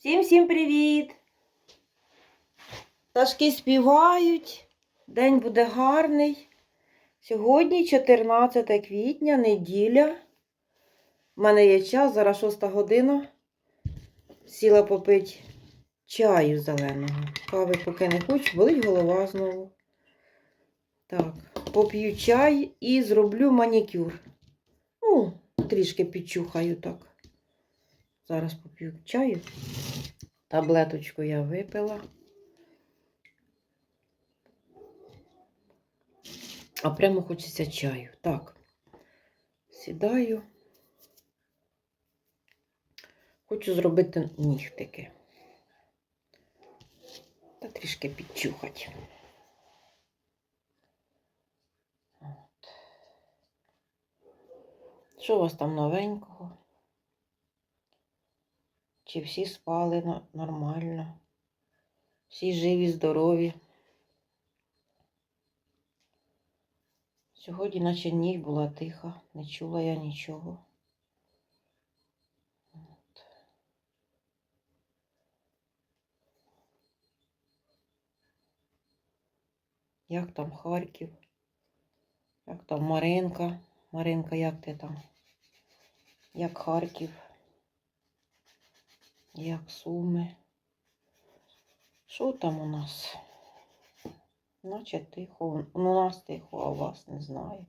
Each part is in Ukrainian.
Всім-всім привіт! Пташки співають, день буде гарний. Сьогодні 14 квітня, неділя. У мене є час, зараз 6 година. Сіла попити чаю зеленого. Кави поки не хочу, болить голова знову. Так, поп'ю чай і зроблю манікюр. Ну, трішки підчухаю так. Зараз поп'ю чаю. Таблеточку я випила. А прямо хочеться чаю. Так. Сідаю. Хочу зробити нігтики. Та трішки підчухати. Що у вас там новенького? Чи всі спали нормально? Всі живі, здорові. Сьогодні, наче ніч була тиха, не чула я нічого. От. Як там Харків? Як там Маринка? Маринка, як ти там? Як Харків? Як суми? Що там у нас? Наче тихо. Ну, у нас тихо, а у вас не знаю.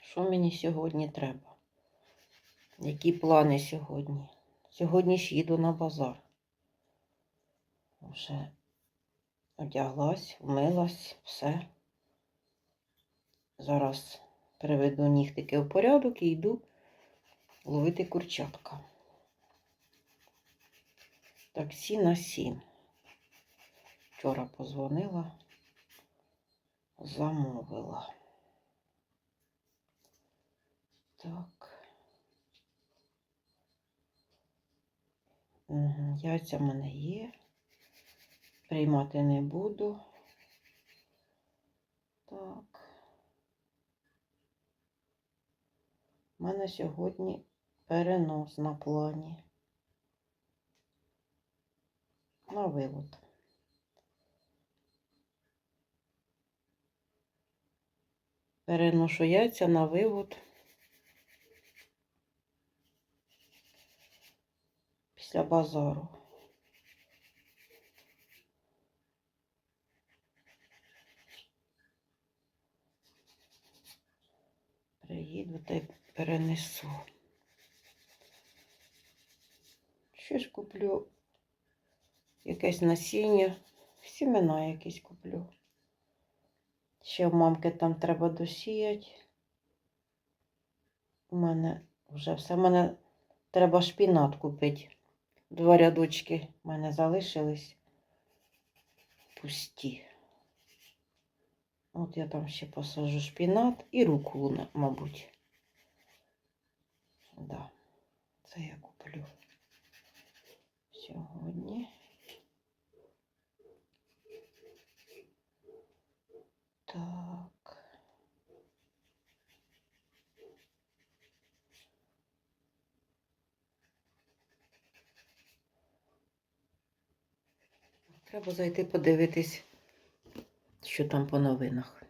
Що мені сьогодні треба? Які плани сьогодні? Сьогодні ж їду на базар. Вже одяглась, вмилась, все. Зараз приведу нігтики в порядок і йду ловити курчатка. Таксі на сім. Вчора позвонила, замовила. Так. Яйця в мене є. Приймати не буду. Так. У мене сьогодні перенос на плані. На вивод. Переношу яйця на вивод. Після базару. Приїду та й перенесу. Що ж куплю? Якесь насіння, сімена якісь куплю. Ще в мамки там треба досіяти. У мене вже все. У мене треба шпінат купити. Два рядочки в мене залишились пусті. От я там ще посажу шпінат і руколу, на- мабуть. Да, це я куплю сьогодні. Так. Треба зайти подивитись, що там по новинах.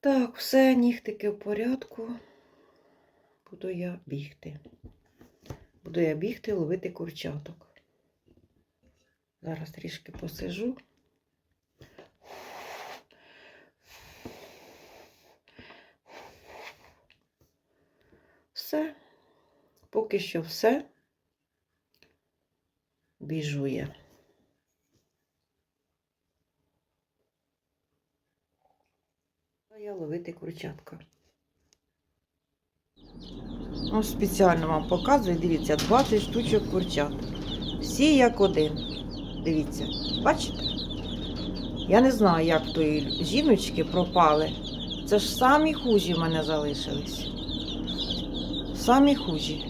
Так, все, нігтики в порядку. Буду я бігти. Буду я бігти, ловити курчаток. Зараз трішки посижу. Все. Поки що все. Біжу я. Я ловити курчатка. Ось спеціально вам показую, дивіться, 20 штучок курчат. Всі як один. Дивіться, бачите? Я не знаю, як тої жіночки пропали. Це ж самі хужі в мене залишились. Самі хужі.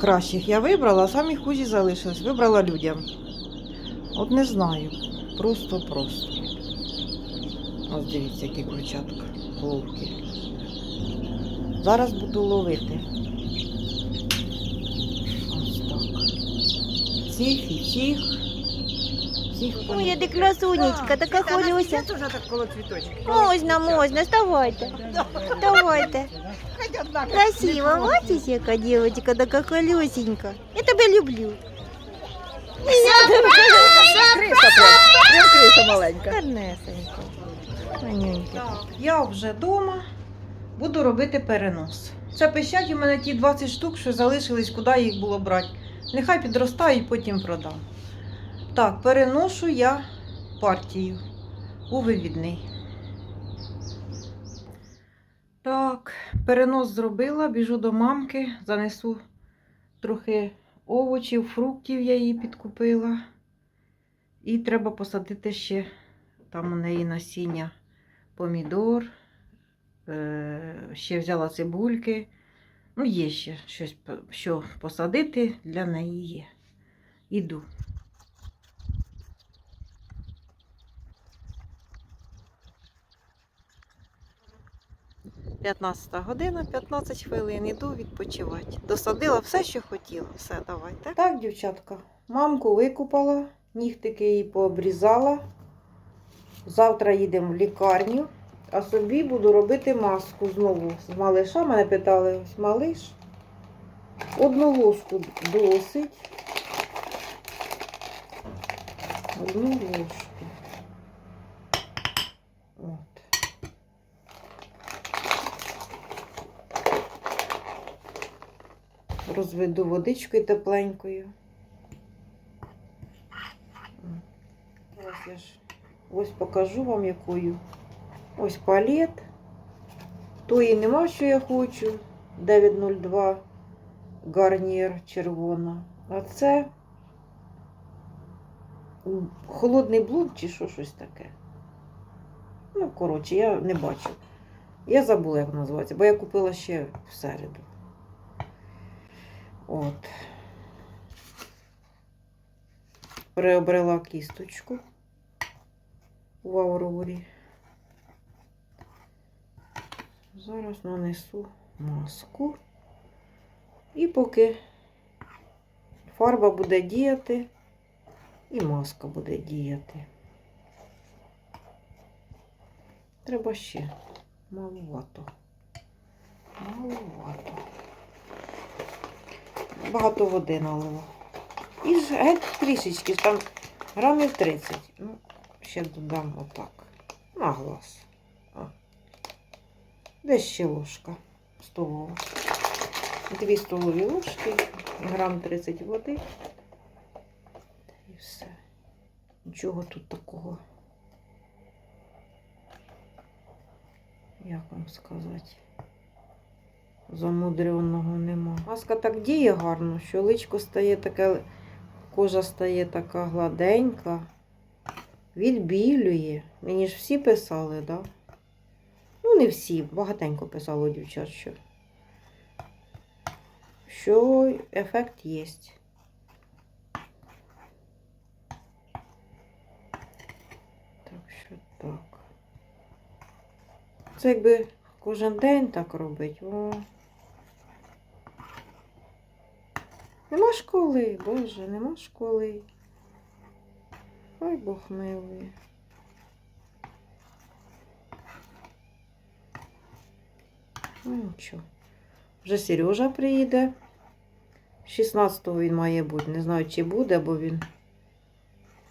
Кращих я вибрала, а самі хужі залишились. Вибрала людям. От не знаю. Просто-просто. Ось дивіться, які курчатка ловкі. Зараз буду ловити. Ось так. Цих і цих. Цих Моя ти красунечка, така хвилюся. Це вже так коло цвіточки. Можна, можна, вставайте. Вставайте. Красиво, бачиш, яка дівчинка, така колюсенька. Я тебе люблю. Криса прям, криса маленька. Гарнесенька. Так, я вже вдома буду робити перенос. Це пищать у мене ті 20 штук, що залишились, куди їх було брати. Нехай підростають, потім продам. Так, переношу я партію у вивідний. Так, перенос зробила, біжу до мамки, занесу трохи овочів, фруктів я її підкупила. І треба посадити ще там у неї насіння помідор, е, ще взяла цибульки. Ну, є ще щось, що посадити для неї є. Іду. П'ятнадцята година, 15 хвилин, іду відпочивати. Досадила все, що хотіла. Все, давайте. Так, дівчатка, мамку викупала, нігтики її пообрізала. Завтра їдемо в лікарню, а собі буду робити маску знову з малиша. Мене питали, ось малиш. Одну ложку досить. Одну ложку. От. Розведу водичкою тепленькою. Ось я ж Ось покажу вам якою. Ось палет. Тої нема, що я хочу. 902 гарнір червона. А це холодний блуд чи що щось таке. Ну, коротше, я не бачу. Я забула, як називається, бо я купила ще в середу. От. Приобрела кісточку в Аврорі. Зараз нанесу маску. І поки фарба буде діяти, і маска буде діяти. Треба ще малувато. Малувато. Багато води налила. І геть трішечки, там грамів 30. Ну, ще додам отак. На глаз. О. Десь ще ложка столова. Дві столові ложки, грам 30 води. Та І все. Нічого тут такого. Як вам сказати? Замудреного нема. Маска так діє гарно, що личко стає таке, кожа стає така гладенька. Відбілює. Мені ж всі писали, так? Да? Ну, не всі, багатенько писало дівчат, що. Що ефект є. Так що так. Це якби кожен день так робить. О. Нема школи, боже, нема школи. Ой, Бог милує. Ну нічого. Вже Сережа приїде. 16-го він має бути. Не знаю, чи буде, бо він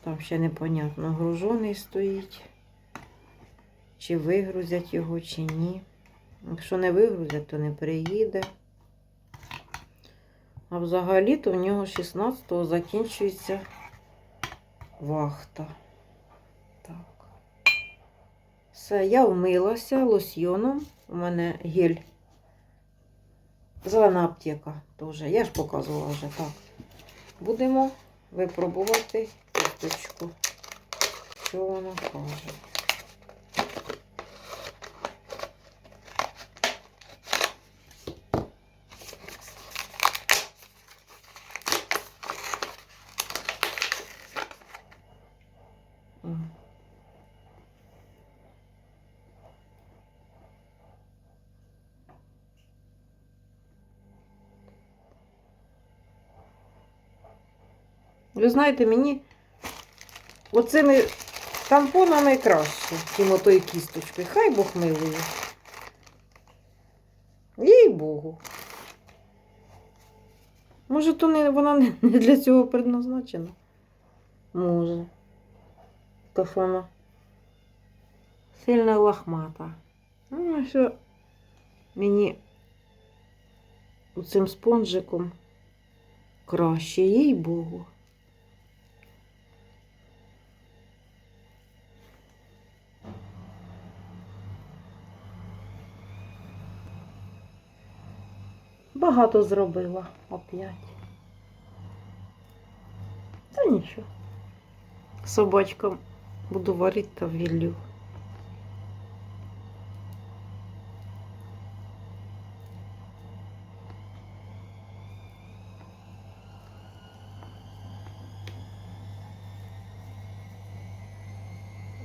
там ще непонятно. Гружений стоїть. Чи вигрузять його, чи ні. Якщо не вигрузять, то не приїде. А взагалі-то в нього 16-го закінчується вахта. Так. Все, я вмилася лосьйоном. У мене гель. Зелена аптека теж. Я ж показувала вже так. Будемо випробувати кісточку. Що вона каже. Ви знаєте, мені оцими тампонами краще, ніж отої кісточки. Хай Бог милує. Їй Богу. Може, то не, вона не для цього предназначена? Може. То що сильно лохмата. Ну, що мені цим спонжиком краще, їй Богу. Багато зробила опять. Та нічого. Собачкам буду варити та віллю.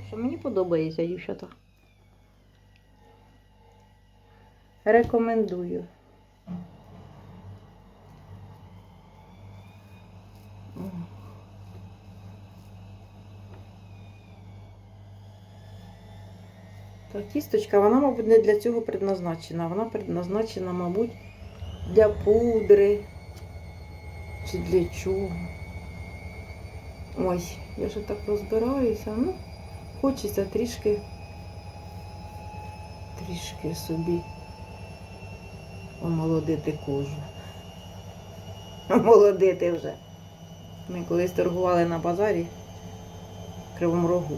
Що мені подобається, дівчата. Рекомендую. Та кісточка, вона, мабуть, не для цього предназначена. Вона предназначена, мабуть, для пудри. Чи для чого. Ой, я вже так розбираюся. Ну, хочеться трішки, трішки собі омолодити кожу. Омолодити вже. Ми колись торгували на базарі в Кривому Рогу.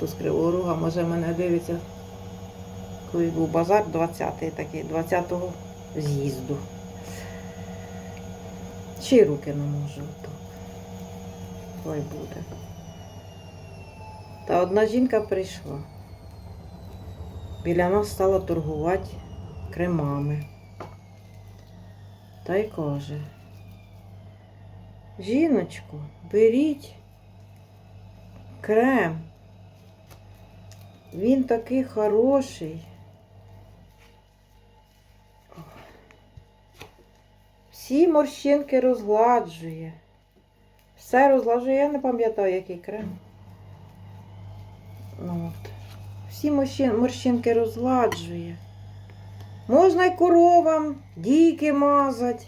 Хто з Кривого може мене дивиться, коли був базар 20-й такий, 20-го з'їзду. Й руки не можу отак. Ой буде. Та одна жінка прийшла. Біля нас стала торгувати кремами. Та й каже, жіночку, беріть крем. Він такий хороший. Всі морщинки розгладжує. Все розгладжує, я не пам'ятаю, який крем. От. Всі морщинки розгладжує. Можна й коровам дійки мазать.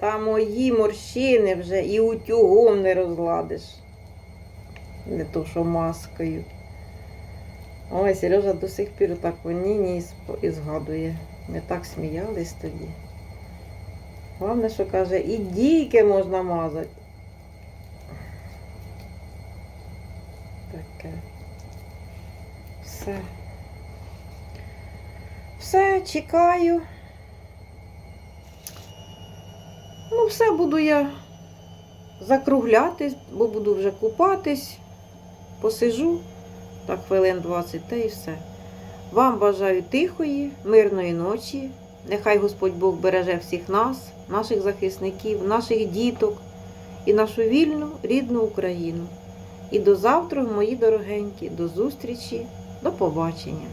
Та мої морщини вже і утюгом не розгладиш. Не то, що маскою. Ой, Сережа до сих пір так у ні і згадує. Ми так сміялись тоді. Головне, що каже, і дійки можна мазати. Таке. Все. Все, чекаю. Ну, все буду я закруглятись, бо буду вже купатись, посижу. Так, хвилин 20 та і все. Вам бажаю тихої, мирної ночі. Нехай Господь Бог береже всіх нас, наших захисників, наших діток і нашу вільну рідну Україну. І до завтра, мої дорогенькі, до зустрічі, до побачення.